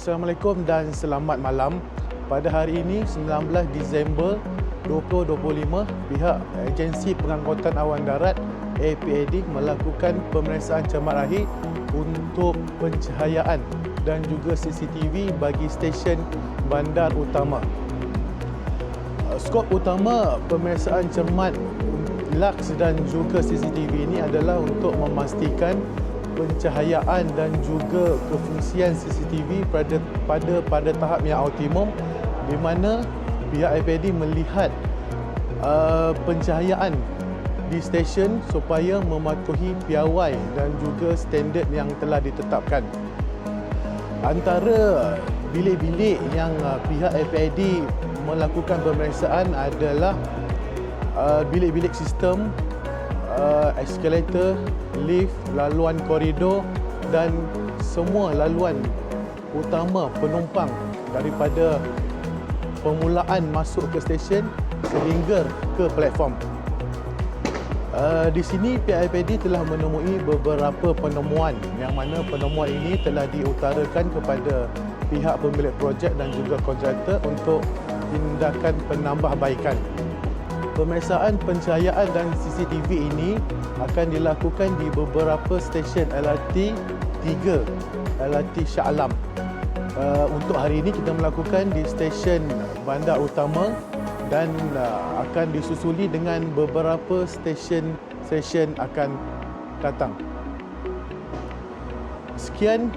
Assalamualaikum dan selamat malam. Pada hari ini 19 Disember 2025, pihak Agensi Pengangkutan Awan Darat APAD melakukan pemeriksaan cermat rahir untuk pencahayaan dan juga CCTV bagi stesen bandar utama. Uh, Skop utama pemeriksaan cermat lux dan juga CCTV ini adalah untuk memastikan pencahayaan dan juga kefungsian CCTV pada pada pada tahap yang optimum di mana pihak IPD melihat uh, pencahayaan di stesen supaya mematuhi piawai dan juga standard yang telah ditetapkan. Antara bilik-bilik yang uh, pihak IPD melakukan pemeriksaan adalah uh, bilik-bilik sistem uh, eskalator, lift, laluan koridor dan semua laluan utama penumpang daripada permulaan masuk ke stesen sehingga ke platform. Uh, di sini PIPD telah menemui beberapa penemuan yang mana penemuan ini telah diutarakan kepada pihak pemilik projek dan juga kontraktor untuk tindakan penambahbaikan. Pemeriksaan pencahayaan dan CCTV ini akan dilakukan di beberapa stesen LRT 3 LRT Shah Alam. Uh, untuk hari ini kita melakukan di stesen bandar utama dan uh, akan disusuli dengan beberapa stesen stesen akan datang. Sekian,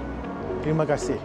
terima kasih.